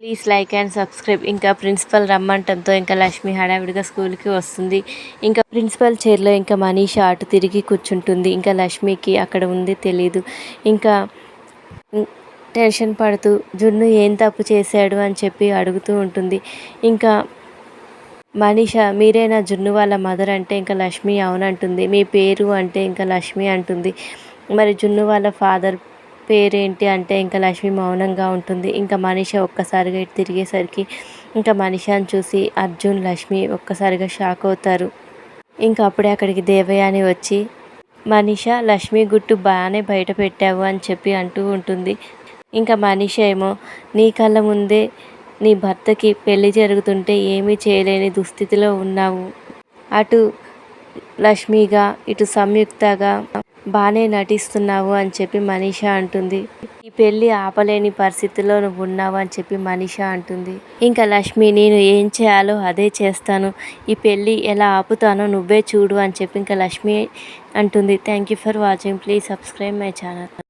Please like and subscribe. ఇంకా principal రమ్మంటంతో ఇంకా లక్ష్మి హడావిడిగా స్కూల్కి వస్తుంది. ఇంకా ప్రిన్సిపల్ చైర్లో ఇంకా మనీషా అటు తిరిగి కూర్చుంటుంది. ఇంకా లక్ష్మికి అక్కడ ఉంది తెలీదు. ఇంకా టెన్షన్ పడుతూ జున్ను ఏం తప్పు చేశాడు? అని చెప్పి అడుగుతూ ఉంటుంది. ఇంకా మనీష మీరేనా జున్ను వాళ్ళ మదర్ అంటే ఇంకా లక్ష్మి అవునంటుంది. మీ పేరు అంటే ఇంకా లక్ష్మి అంటుంది. మరి జున్ను వాళ్ళ ఫాదర్ పేరేంటి అంటే ఇంకా లక్ష్మి మౌనంగా ఉంటుంది. ఇంకా మనిషి ఒక్కసారిగా ఇటు తిరిగేసరికి ఇంకా మనిషాని చూసి అర్జున్ లక్ష్మి ఒక్కసారిగా షాక్ అవుతారు. ఇంకా అప్పుడే అక్కడికి దేవయాని వచ్చి మనిష లక్ష్మి గుట్టు బాగానే బయట పెట్టావు అని చెప్పి అంటూ ఉంటుంది. ఇంకా మనిష ఏమో నీ కళ్ళ ముందే నీ భర్తకి పెళ్ళి జరుగుతుంటే ఏమీ చేయలేని దుస్థితిలో ఉన్నావు. అటు లక్ష్మిగా ఇటు సంయుక్తగా బాగానే నటిస్తున్నావు అని చెప్పి మనీషా అంటుంది. ఈ పెళ్ళి ఆపలేని పరిస్థితిలో నువ్వు ఉన్నావు అని చెప్పి మనీష అంటుంది. ఇంకా లక్ష్మి నేను ఏం చేయాలో అదే చేస్తాను. ఈ పెళ్ళి ఎలా ఆపుతానో నువ్వే చూడు అని చెప్పి ఇంకా లక్ష్మి అంటుంది. Thank you for watching please subscribe my channel